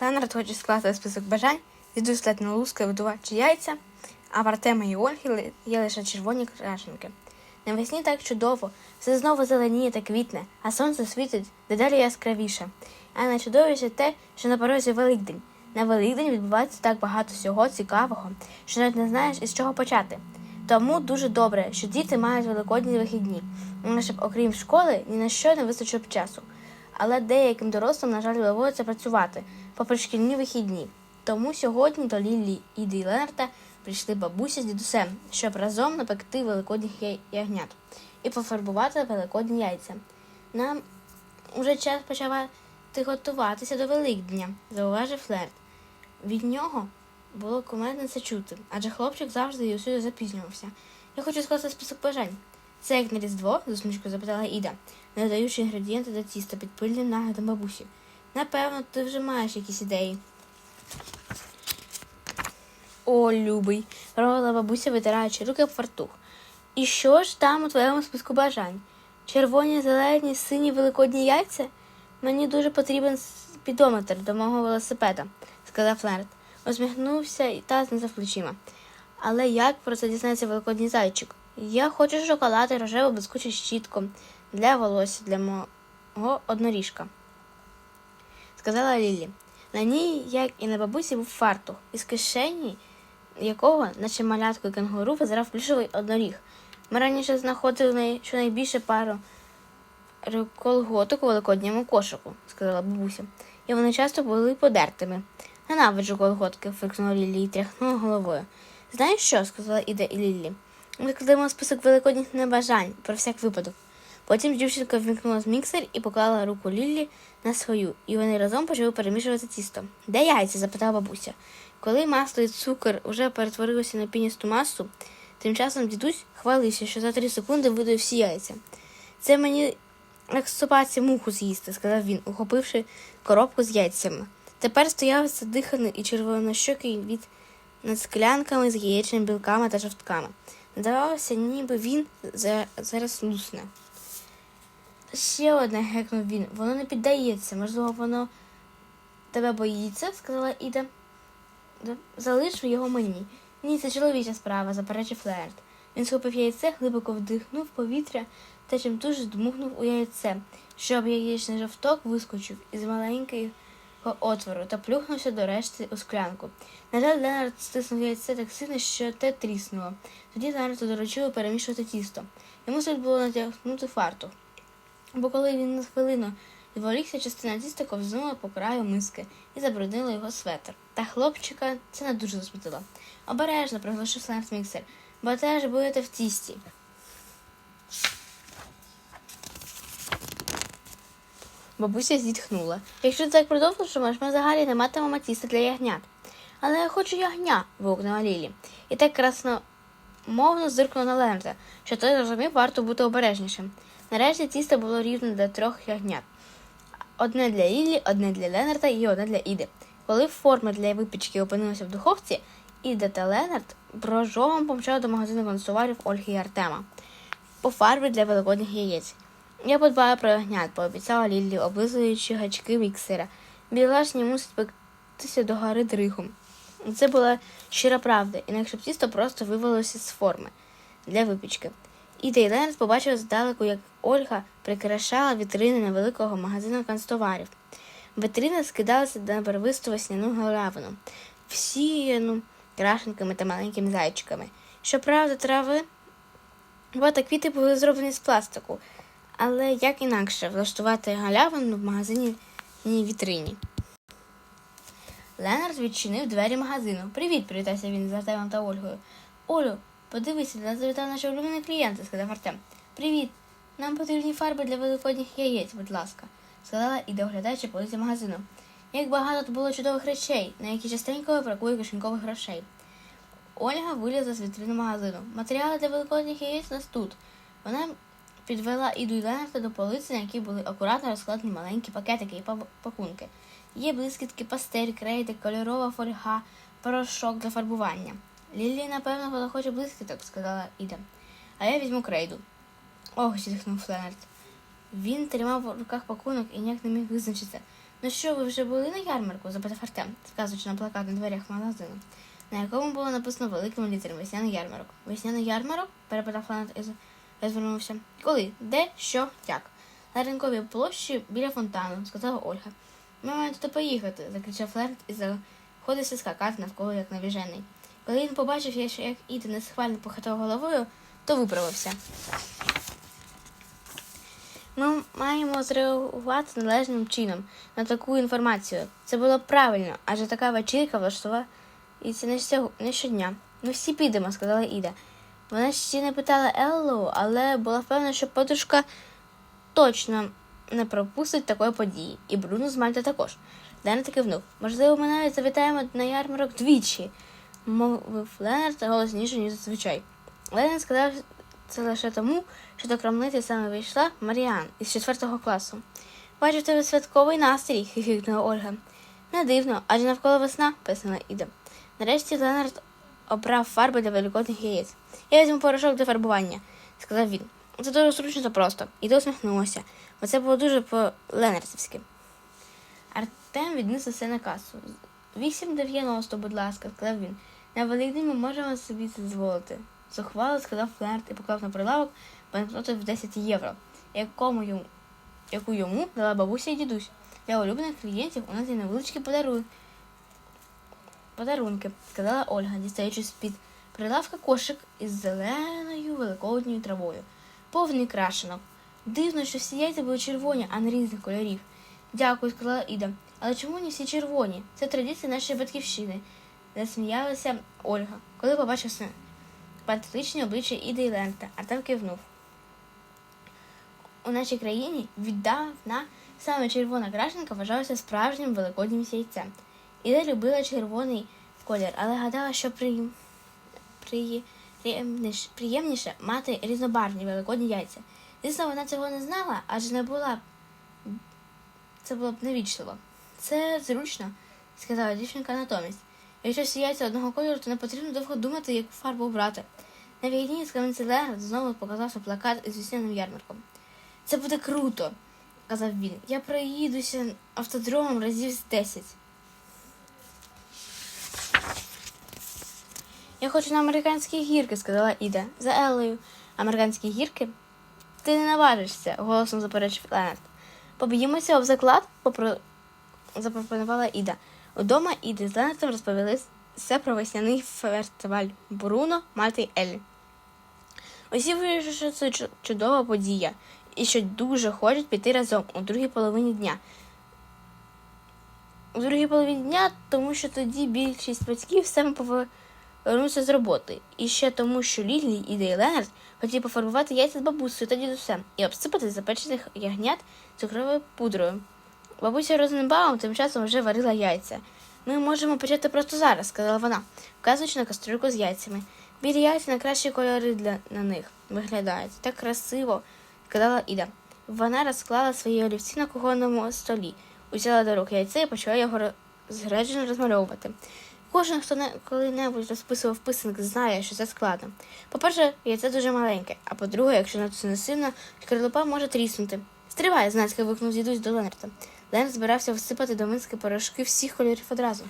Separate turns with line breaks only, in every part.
Ленард хоче скласти список бажань, дідусь ледь не лускає видувачі яйця, а в Артема і Ольги є лише червоні крашенки. Навесні так чудово, все знову зеленіє та квітне, а сонце світить дедалі яскравіше. А найчудовіше те, що на порозі Великдень. На Великдень відбувається так багато всього цікавого, що навіть не знаєш із чого почати. Тому дуже добре, що діти мають великодні вихідні, щоб окрім школи ні на що не вистачило б часу. Але деяким дорослим, на жаль, доводиться працювати, попри шкільні вихідні. Тому сьогодні до Лілі і Ді прийшли бабуся з дідусем, щоб разом напекти великодніх ягнят і пофарбувати великодні яйця. Нам уже час почавати готуватися до Великдня, зауважив Флерт. Від нього було кумедно це чути, адже хлопчик завжди і усюди запізнювався. Я хочу скласти список бажань. Це як на Різдво, з усмішкою запитала Іда, не додаючи інгредієнти до тіста під пильним наглядом бабусі. Напевно, ти вже маєш якісь ідеї. О, любий, промовила бабуся, витираючи руки об фартух. І що ж там у твоєму списку бажань? Червоні, зелені, сині великодні яйця? Мені дуже потрібен спідометр до мого велосипеда, сказав Флерт. Усміхнувся і та знизав плечима. Але як про це дізнається великодній зайчик? Я хочу шоколад і рожеву блискучу щітку для волосся для мого одноріжка, сказала Лілі. На ній, як і на бабусі, був фартух, із кишені якого, наче малятку і кенгуру, визирав плюшевий одноріг. Ми раніше знаходили най- щонайбільше пару колготок у великодньому кошику, сказала бабуся, і вони часто були подертими. Ненавиджу колготки, фиркнула Лілі і тряхнула головою. Знаєш що? сказала Іда і Лілі. Ми кладемо список великодніх небажань про всяк випадок. Потім дівчинка вмікнула з міксер і поклала руку Ліллі на свою, і вони разом почали перемішувати тісто. Де яйця? запитала бабуся. Коли масло і цукор уже перетворилися на піністу масу, тим часом дідусь хвалився, що за три секунди видає всі яйця. Це мені як собаці муху з'їсти, сказав він, ухопивши коробку з яйцями. Тепер стояв задиханий і червонощокий від над склянками з яєчними білками та жовтками. Здавалося, ніби він зараз лусне. Ще одне гекнув він. Воно не піддається. Можливо, воно тебе боїться, сказала Іда. «Да, Залиш його мені. Ні, це чоловіча справа, заперечив Флерт. Він схопив яйце, глибоко вдихнув повітря та чимтуж дмухнув у яйце, щоб яєчний жовток вискочив із маленького отвору та плюхнувся до решти у склянку. На жаль, Ленард стиснув яйце так сильно, що те тріснуло. Тоді Ленарту доручили перемішувати тісто. Йому слід було натягнути фартух. Бо коли він на хвилину відволікся, частина тіста ковзнула по краю миски і забруднила його светр. Та хлопчика це не дуже засмутило. Обережно приглушив Ленард міксер, бо теж будете в тісті. Бабуся зітхнула. Якщо ти так продовжуватимеш, ми взагалі не матимемо тіста для ягнят. Але я хочу ягня. вигукнула Лілі. І так красномовно зиркнула на Ленарда, що той зрозумів, варто бути обережнішим. Нарешті тісто було рівне для трьох ягнят. Одне для Лілі, одне для Ленарда і одне для Іди. Коли форми для випічки опинилися в духовці, Іда та Ленард прожогом помчали до магазину консуварів Ольги і Артема по фарбі для великодніх яєць. Я подбаю про ягнят, пообіцяла Ліллі, облизуючи гачки міксера. Білашні мусить пектися до гори дригом. Це була щира правда, інакше б тісто просто вивелося з форми для випічки. І Дейлендс побачив здалеку, як Ольга прикрашала вітрини невеликого магазину канцтоварів. Вітрини скидалися на барвисту весняну галявину, всіяну крашенками та маленькими зайчиками. Щоправда, трави та квіти були зроблені з пластику, але як інакше влаштувати галявину в магазині вітрині. Ленард відчинив двері магазину. Привіт, привітався він з Артемом та Ольгою. Олю, подивися, нас завітав наш улюблений клієнт, сказав Артем. Привіт. Нам потрібні фарби для великодніх яєць, будь ласка, сказала і оглядаючи полиці магазину. Як багато було чудових речей, на які частенько бракує кишенькових грошей. Ольга вилізла з вітрини магазину. Матеріали для великодніх яєць у нас тут. Вона підвела і Ленарта до полиці, на якій були акуратно розкладені маленькі пакетики і пакунки. Є блискітки, пастель, крейди, кольорова фольга, порошок для фарбування. Лілі, напевно, вона хоче блискіток, сказала Іда. А я візьму крейду. Ох, зітхнув Фленард. Він тримав в руках пакунок і ніяк не міг визначитися, Ну що, ви вже були на ярмарку? запитав Артем, вказуючи на плакат на дверях магазину, на якому було написано великими літерами весняний ярмарок. Весняний ярмарок? перепитав Фланет і розвернувся. Коли? Де? Що? Як? На ринковій площі біля фонтану, сказала Ольга. Ми маємо туди поїхати, закричав Флерт і заходився скакати навколо як навіжений. Коли він побачив, як- Іда несхвально похитав головою, то виправився. Ми маємо зреагувати належним чином на таку інформацію. Це було правильно, адже така вечірка влаштувала і це не, сього- не щодня. Ми всі підемо, сказала Іда. Вона ще не питала Еллу, але була впевнена, що подружка точно не пропустить такої події. І Бруно з Мальта також. Ленард кивнув. Можливо, ми навіть завітаємо на ярмарок двічі, мовив Ленард голосніше, ніж зазвичай. Ленард сказав це лише тому, що до крамниці саме вийшла Маріан із четвертого класу. Бачу, тебе святковий настрій, хихикнула Ольга. Не дивно, адже навколо весна, пояснила Іда. Нарешті Ленард обрав фарби для великодних яєць. Я візьму порошок для фарбування, сказав він. Це дуже зручно та просто. Іда усміхнулася, бо це було дуже по-ленарцівськи. Артем відніс усе на касу. 8,90, будь ласка, сказав він. На Великдень ми можемо собі це дозволити. Зухвало сказав Флерт і поклав на прилавок банкноти в 10 євро, якому йому, яку йому дала бабуся і дідусь. Для улюблених клієнтів у нас є невеличкі подарунки. Подарунки, сказала Ольга, дістаючи з-під прилавка кошик із зеленою великодньою травою, повний крашенок. Дивно, що всі яйця були червоні, а не різних кольорів. Дякую, сказала Іда. Але чому не всі червоні? Це традиція нашої батьківщини. Засміялася Ольга, коли побачив симпатичні обличчя Іди і Лента, а там кивнув. У нашій країні віддавна саме червона крашенка вважалася справжнім великоднім яйцем. Іда любила червоний колір, але гадала, що при... При... приємніше мати різнобарвні великодні яйця. Звісно, вона цього не знала, адже не була це було б невічливо. Це зручно, сказала дівчинка натомість. Якщо яйця одного кольору, то не потрібно довго думати, яку фарбу обрати. На війні з Кам'янці Леград знову показався плакат із весняним ярмарком. Це буде круто, казав він. Я проїдуся автодромом разів з 10. Я хочу на американські гірки, сказала Іда. За Еллею. Американські гірки? Ти не наважишся, голосом заперечив Ленард. Поб'ємося об заклад, попро... запропонувала Іда. Удома Іди з Ленартом розповіли все про весняний фестиваль Бруно, Мальта й Еллі. Усі вирішили, що це чудова подія, і що дуже хочуть піти разом у другій половині дня. У другій половині дня, тому що тоді більшість батьків саме повернуться з роботи. І ще тому, що Лілі, і Ленард хотів пофарбувати яйця з бабусею та дідусем і обсипати запечених ягнят цукровою пудрою. Бабуся Розенбаум тим часом вже варила яйця. Ми можемо почати просто зараз, сказала вона, вказуючи на кастрюльку з яйцями. Білі яйця на кращі кольори для на них виглядають. Так красиво, сказала Іда. Вона розклала свої олівці на кухонному столі, узяла до рук яйце і почала його роз- розмальовувати. Кожен, хто не коли-небудь розписував писанки, знає, що це складно. По-перше, яйце дуже маленьке, а по-друге, якщо надто не сильно, шкарлупа може тріснути. Стривай, знацька вигукнув дідусь до Ленарта. Ленард збирався всипати до миски порошки всіх кольорів одразу.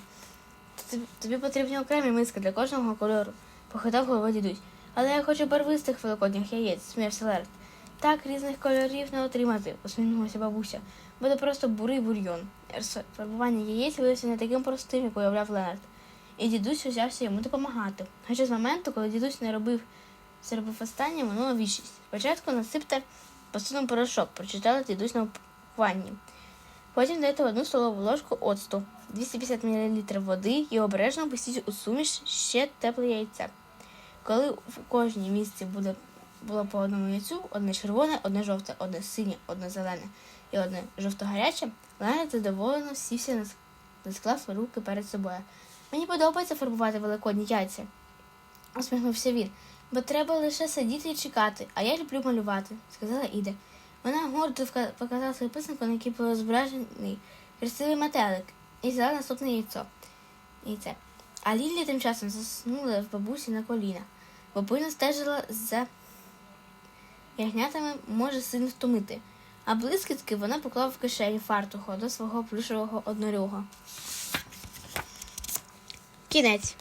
Тобі, потрібні окремі миски для кожного кольору, похитав головою дідусь. Але я хочу барвистих великодніх яєць, сміявся Ленард. Так різних кольорів не отримати, усміхнулася бабуся. Буде просто бурий. Розф- Фарбування яєць виявився не таким простим, як уявляв Ленард. І дідусь узявся йому допомагати. Хоча з моменту, коли дідусь не робив це робив останнє, минула вічність. Спочатку насипте посудом порошок, прочитала дідусь на упакуванні. Потім дайте одну столову ложку оцту, 250 мл води і обережно пустіть у суміш ще тепле яйце. Коли в кожній місці буде було по одному яйцю, одне червоне, одне жовте, одне синє, одне зелене і одне жовто-гаряче, Леонід задоволено сівся на склав руки перед собою. Мені подобається фарбувати великодні яйця, усміхнувся він, бо треба лише сидіти і чекати, а я люблю малювати, сказала Іда. Вона гордо показала свою писанку, на якій був зображений красивий метелик, і взяла наступне яйцо. яйце. А Лілі тим часом заснула в бабусі на коліна, пильно стежила за ягнятами може сильно втомити. а блискітки вона поклала в кишеню фартуху до свого плюшевого однорюга. Кінець.